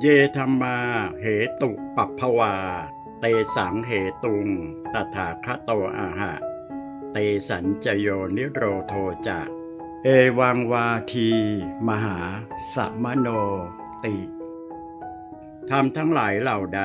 เยธรรมา เหตุปัปภวา เตสังเหตุง ตถาคโตอาหะ เตสัญจโยนิโรโทจะ เอวังวาที มหาสัมโนติธรรมทั้งหลายเหล่าใด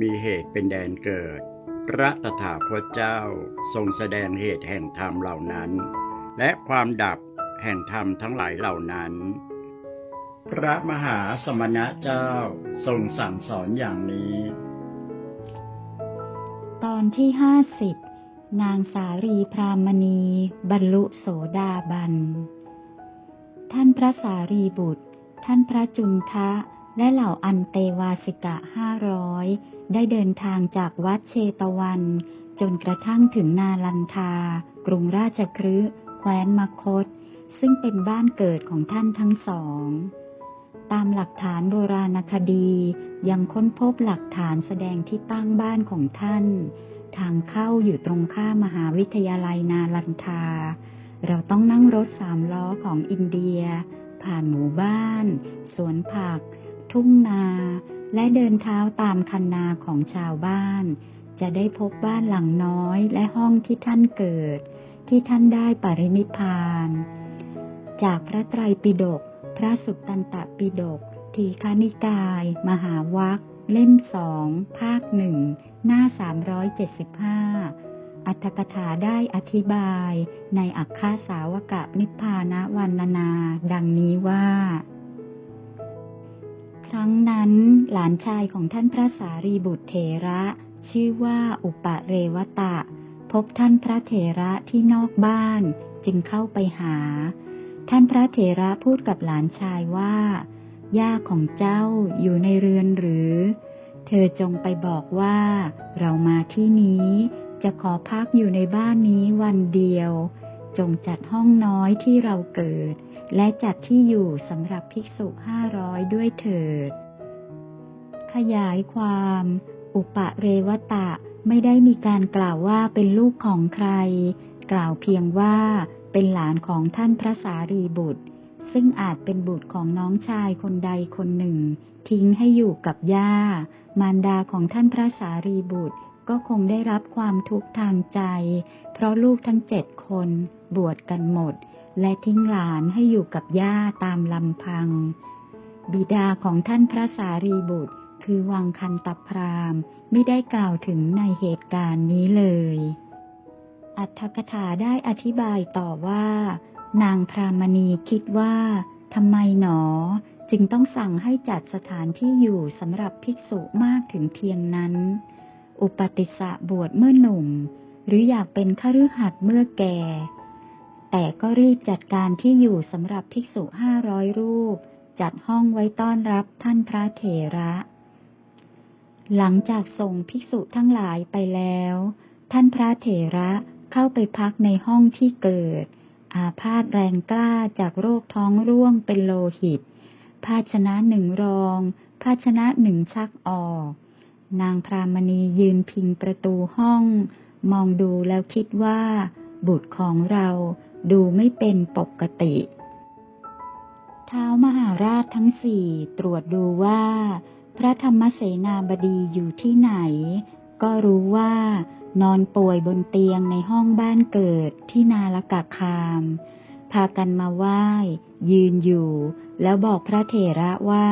มีเหตุเป็นแดนเกิด พระตถาคตเจ้าทรงแสดงเหตุแห่งธรรมเหล่านั้น และความดับแห่งธรรมทั้งหลายเหล่านั้น พระมหาสมณะเจ้าทรงสั่งสอนอย่างนี้ ตอนที่ห้าสิบนางสารีพรามณี บรรลุโสดาบัน ท่านพระสารีบุตร ท่านพระจุนทะ และเหล่าอันเตวาสิกะห้าร้อยได้เดินทางจากวัดเชตวัน จนกระทั่งถึงนาลันทา กรุงราชคฤห์แคว้นมคต ซึ่งเป็นบ้านเกิดของท่านทั้งสอง ตามหลักฐานโบราณคดี ยังค้นพบหลักฐานแสดงที่ตั้งบ้านของท่าน ทางเข้าอยู่ตรงข้ามมหาวิทยาลัยนาลันทา เราต้องนั่งรถสามล้อของอินเดีย ผ่านหมู่บ้าน สวนผัก ทุ่งนา และเดินเท้าตามคันนาของชาวบ้าน จะได้พบบ้านหลังน้อยและห้องที่ท่านเกิด ที่ท่านได้ปรินิพาน จากพระไตรปิฎก พระสุตตันตปิฎกทีฆานิกาย มหาวัคเล่มสองภาคหนึ่งหน้า375อัตถกถาได้อธิบายในอัคคาสาวกะนิพพานวันนานา ดังนี้ว่า ครั้งนั้นหลานชายของท่านพระสารีบุตรเถระ ชื่อว่าอุปเรวตะ พบท่านพระเถระที่นอกบ้านจึงเข้าไปหา ท่านพระเถระพูดกับหลานชายว่า ย่าของเจ้าอยู่ในเรือนหรือ เธอจงไปบอกว่า เรามาที่นี้ จะขอพักอยู่ในบ้านนี้วันเดียว จงจัดห้องน้อยที่เราเกิด และจัดที่อยู่สำหรับภิกษุห้าร้อยด้วยเถิด ขยายความ อุปะเรวตะไม่ได้มีการกล่าวว่าเป็นลูกของใคร กล่าวเพียงว่า เป็นหลานของท่านพระสารีบุตร ซึ่งอาจเป็นบุตรของน้องชายคนใดคนหนึ่ง ทิ้งให้อยู่กับย่า มารดาของท่านพระสารีบุตรก็คงได้รับความทุกข์ทางใจ เพราะลูกทั้งเจ็ดคนบวชกันหมด และทิ้งหลานให้อยู่กับย่าตามลำพัง บิดาของท่านพระสารีบุตร คือวังคันตพรามไม่ได้กล่าวถึงในเหตุการณ์นี้เลย อัตถกถาได้อธิบายต่อว่า นางพรามณีคิดว่าทำไมหนอ จึงต้องสั่งให้จัดสถานที่อยู่สำหรับภิกษุมากถึงเพียงนั้น อุปติสสะบวชเมื่อหนุ่ม หรืออยากเป็นคฤหัสถ์เมื่อแก่ แต่ก็รีบจัดการที่อยู่สำหรับภิกษุห้าร้อยรูป จัดห้องไว้ต้อนรับท่านพระเถระหลังจากส่งภิกษุทั้งหลายไปแล้ว ท่านพระเถระ เข้าไปพักในห้องที่เกิด อาพาธแรงกล้าจากโรคท้องร่วงเป็นโลหิต ภาชนะหนึ่งรอง ภาชนะหนึ่งชักออก นางพรามณียืนพิงประตูห้อง มองดูแล้วคิดว่า บุตรของเราดูไม่เป็นปกติ เท้ามหาราชทั้งสี่ตรวจดูว่า พระธรรมเสนาบดีอยู่ที่ไหน ก็รู้ว่า นอนป่วยบนเตียงในห้องบ้านเกิดที่นาลกะคาม พากันมาไหว้ ยืนอยู่ แล้วบอกพระเถระว่า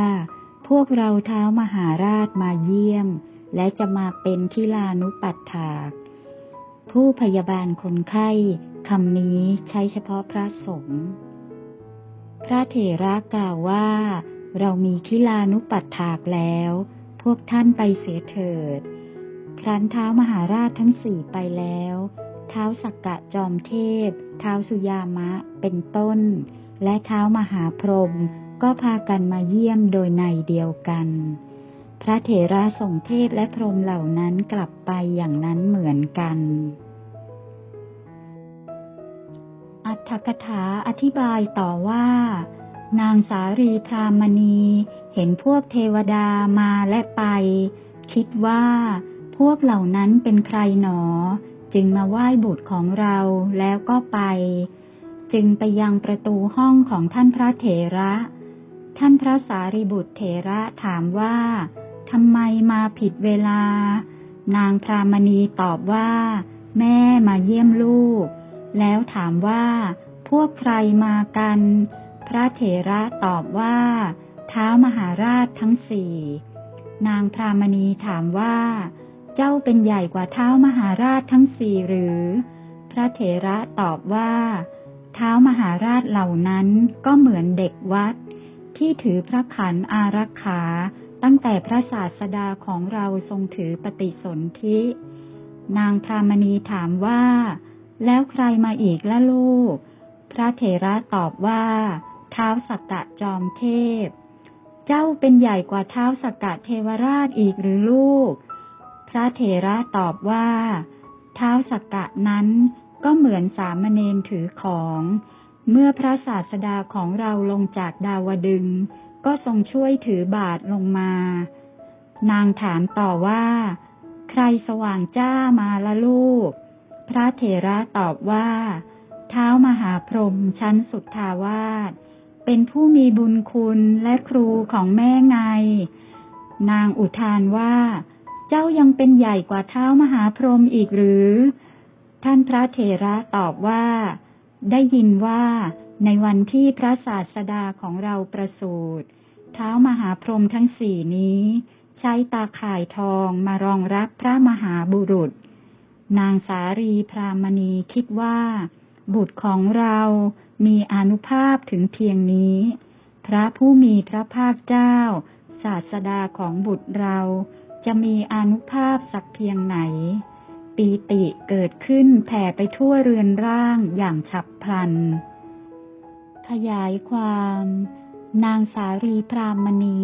พวกเราเท้ามหาราชมาเยี่ยม และจะมาเป็นทิลานุปัฏฐากผู้พยาบาลคนไข้คำนี้ใช้เฉพาะพระสงฆ์พระเถระกล่าวว่า เรามีทิลานุปัฏฐากแล้ว พวกท่านไปเสียเถิด ครั้นเท้ามหาราชทั้งสี่ไปแล้ว เท้าสักกะจอมเทพ เท้าสุยามะเป็นต้น และเท้ามหาพรหมก็พากันมาเยี่ยมโดยในเดียวกัน พระเถระส่งเทพและพรหมเหล่านั้นกลับไปอย่างนั้นเหมือนกัน อัตถกถาอธิบายต่อว่า นางสารีพรามณีเห็นพวกเทวดามาและไป คิดว่า พวกเหล่านั้นเป็นใครหนอ จึงมาไหว้บุตรของเราแล้วก็ไป จึงไปยังประตูห้องของท่านพระเถระ ท่านพระสารีบุตรเถระถามว่าทำไมมาผิดเวลา นางพรามณีตอบว่า แม่มาเยี่ยมลูก แล้วถามว่า พวกใครมากัน พระเถระตอบว่า เท้ามหาราชทั้งสี่ นางพรามณีถามว่า เจ้าเป็นใหญ่กว่าเท้ามหาราชทั้งสี่หรือ พระเถระตอบว่า เท้ามหาราชเหล่านั้นก็เหมือนเด็กวัด ที่ถือพระขันอารักขาตั้งแต่พระศาสดาของเราทรงถือปฏิสนธิ นางพรามณีถามว่า แล้วใครมาอีกละลูก พระเถระตอบว่า เท้าสักกะจอมเทพ เจ้าเป็นใหญ่กว่าเท้าสักกะเทวราชอีกหรือลูก พระเถระตอบว่า เท้าสักกะนั้นก็เหมือนสามเณรถือของ เมื่อพระศาสดาของเราลงจากดาวดึง ก็ทรงช่วยถือบาทลงมา นางถามต่อว่า ใครสว่างจ้ามาละลูก พระเถระตอบว่า เท้ามหาพรหมชั้นสุทธาวาสเป็นผู้มีบุญคุณและครูของแม่ไง นางอุทานว่า เจ้ายังเป็นใหญ่กว่าเท้ามหาพรหมอีกหรือ ท่านพระเถระตอบว่า ได้ยินว่า ในวันที่พระศาสดาของเราประสูติเท้ามหาพรหมทั้งสี่นี้ ใช้ตาข่ายทองมารองรับพระมหาบุรุษ นางสารีพรามณีคิดว่า บุตรของเรามีอนุภาพถึงเพียงนี้ พระผู้มีพระภาคเจ้า ศาสดาของบุตรเรา จะมีอนุภาพสักเพียงไหน ปีติเกิดขึ้นแผ่ไปทั่วเรือนร่างอย่างฉับพลัน ขยายความ นางสารีพรามณี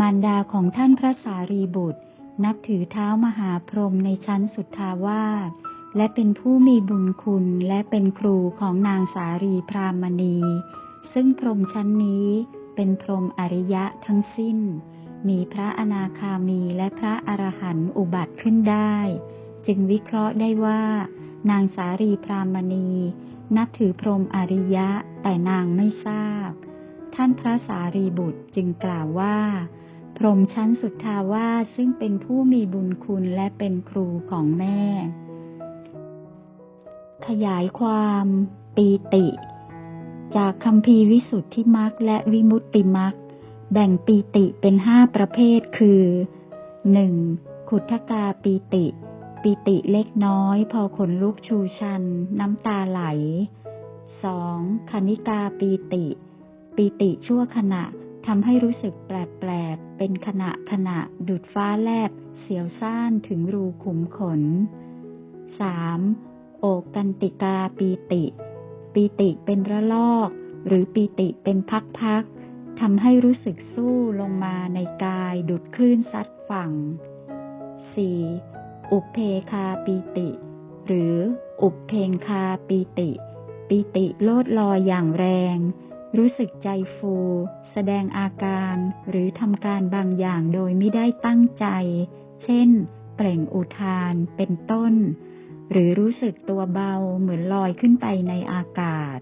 มารดาของท่านพระสารีบุตร นับถือเท้ามหาพรหมในชั้นสุทธาวาสและเป็นผู้มีบุญคุณและเป็นครูของนางสารีพรามณี ซึ่งพรหมชั้นนี้เป็นพรหมอริยะทั้งสิ้น มีพระอนาคามีและพระอรหันต์อุบัติขึ้นได้ จึงวิเคราะห์ได้ว่า นางสารีพรามณี นับถือพรหมอริยะแต่นางไม่ทราบ ท่านพระสารีบุตรจึงกล่าวว่า พรหมชั้นสุดทาวาสซึ่งเป็นผู้มีบุญคุณและเป็นครูของแม่ ขยายความ ปีติ จากคำพีวิสุทธิมักและวิมุตติมัก แบ่งปีติเป็นห้าประเภทคือหนึ่งขุทกาปีติ ปีติเล็กน้อย พอขนลุกชูชัน น้ำตาไหลสองคณิกาปีติ ปีติชั่วขณะทำให้รู้สึกแปลกๆ เป็นขณะขณะดุดฟ้าแลบ เสียวซ่านถึงรูขุมขนสามโอกันติกาปีติ ปีติเป็นระลอก หรือปีติเป็นพักๆ ทำให้รู้สึกสู้ลงมาในกายดุดคลื่นซัดฝั่ง 4. อุเพคาปีติ หรืออุเพงคาปีติ ปีติโลดลอยอย่างแรง รู้สึกใจฟู แสดงอาการหรือทำการบางอย่างโดยไม่ได้ตั้งใจ เช่น เปล่งอุทานเป็นต้น หรือรู้สึกตัวเบาเหมือนลอยขึ้นไปในอากาศ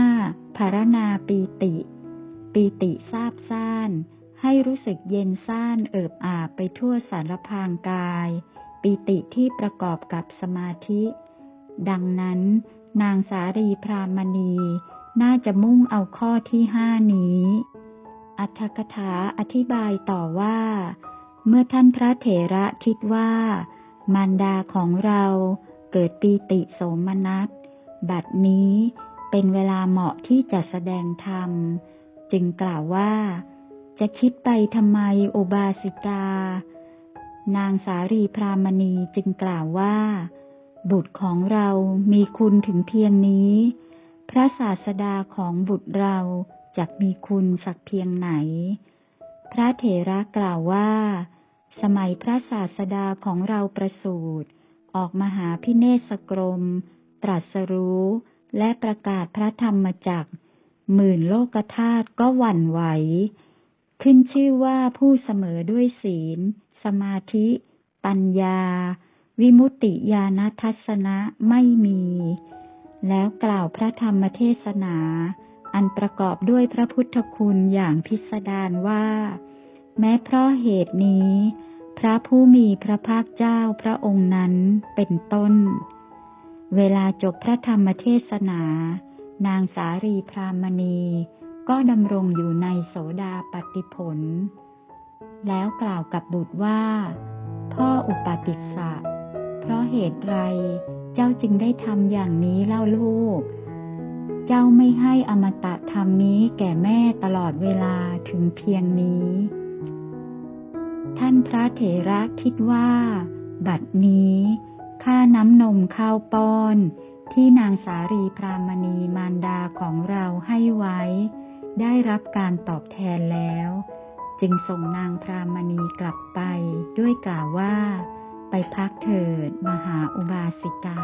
5. ภารนาปีติ ปีติซาบซ่าน ให้รู้สึกเย็นซ่านเอิบอาบไปทั่วสารพางกาย ปีติที่ประกอบกับสมาธิ ดังนั้น นางสารีพรามณี น่าจะมุ่งเอาข้อที่ห้านี้ อัตถกถาอธิบายต่อว่า เมื่อท่านพระเถระคิดว่า มารดาของเราเกิดปีติโสมนัส บัดนี้เป็นเวลาเหมาะที่จะแสดงธรรม จึงกล่าวว่า จะคิดไปทำไมโอบาสิกา นางสารีพรามณีจึงกล่าวว่า บุตรของเรามีคุณถึงเพียงนี้ พระศาสดาของบุตรเราจะมีคุณสักเพียงไหน พระเถระกล่าวว่า สมัยพระศาสดาของเราประสูติออกมหาพิเนศกรม ตรัสรู้ และประกาศพระธรรมจักร หมื่นโลกธาตุก็หวั่นไหว ขึ้นชื่อว่าผู้เสมอด้วยศีล สมาธิ ปัญญา วิมุตติญาณทัศนะไม่มี แล้วกล่าวพระธรรมเทศนา อันประกอบด้วยพระพุทธคุณอย่างพิสดารว่า แม้เพราะเหตุนี้ พระผู้มีพระภาคเจ้าพระองค์นั้นเป็นต้น เวลาจบพระธรรมเทศนา นางสารีพรามณี ก็ดำรงอยู่ในโสดาปฏิผล แล้วกล่าวกับบุตรว่า พ่ออุปติสสะ เพราะเหตุไร เจ้าจึงได้ทำอย่างนี้เล่าลูก เจ้าไม่ให้อมตะธรรมนี้แก่แม่ตลอดเวลาถึงเพียงนี้ ท่านพระเถระคิดว่า บัดนี้ค่าน้ำนมข้าวป้อน ที่นางสารีพรามณีมารดาของเราให้ไว้ ได้รับการตอบแทนแล้ว จึงส่งนางพรามณีกลับไปด้วยกล่าวว่า ไปพักเถิดมหาอุบาสิกา